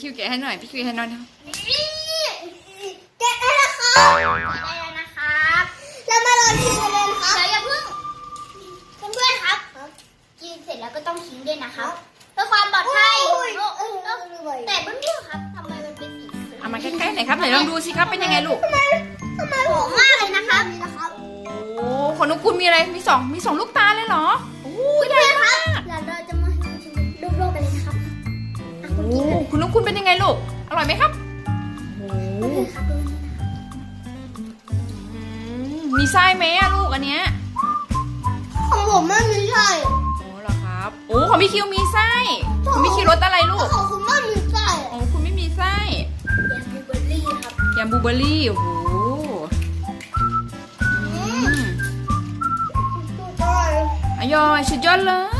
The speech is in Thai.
พี่คิวแกะให้หน่อย พี่คิวให้หน่อยนะแกะได้แล้วครับแกะได้แล้วนะครับเรามาลองชิมกันเลยนะครับเดี๋ยวอย่าเพิ่งเพื่อนๆครับ กินเสร็จแล้วก็ต้องทิ้งด้วยนะครับเพื่อความปลอดภัยแต่เพื่อนๆครับทำไมมันเป็นสีเอามาใกล้ๆหน่อยครับไหนลองดูสิครับเป็นยังไงลูกทำไมหอมมากเลยนะครับนะครับโอ้ของน้องคุณมีอะไรมีสองมีสองลูกตาเลยเหรอโอ้ใหญ่ครัมากบเราจะ คุณโอ้กินเลยคุณน้องคุณเป็นยังไงลูก อร่อยไหมครับโอ้ครับดูนี่อืมมีไส้ไหมอะลูกอันเนี้ยของผมไม่มีไส้โอ้เหรอครับ โอ้ของพี่คิวมีไส้ของพี่คิวรสอะไรลูกของคุณไม่มีไส้โอ้คุณไม่มีไส้แยมบลูเบอร์รี่ครับยำบลูเบอร์รี่โอ้โหอืมอร่อยอร่อยสุดยอดเลย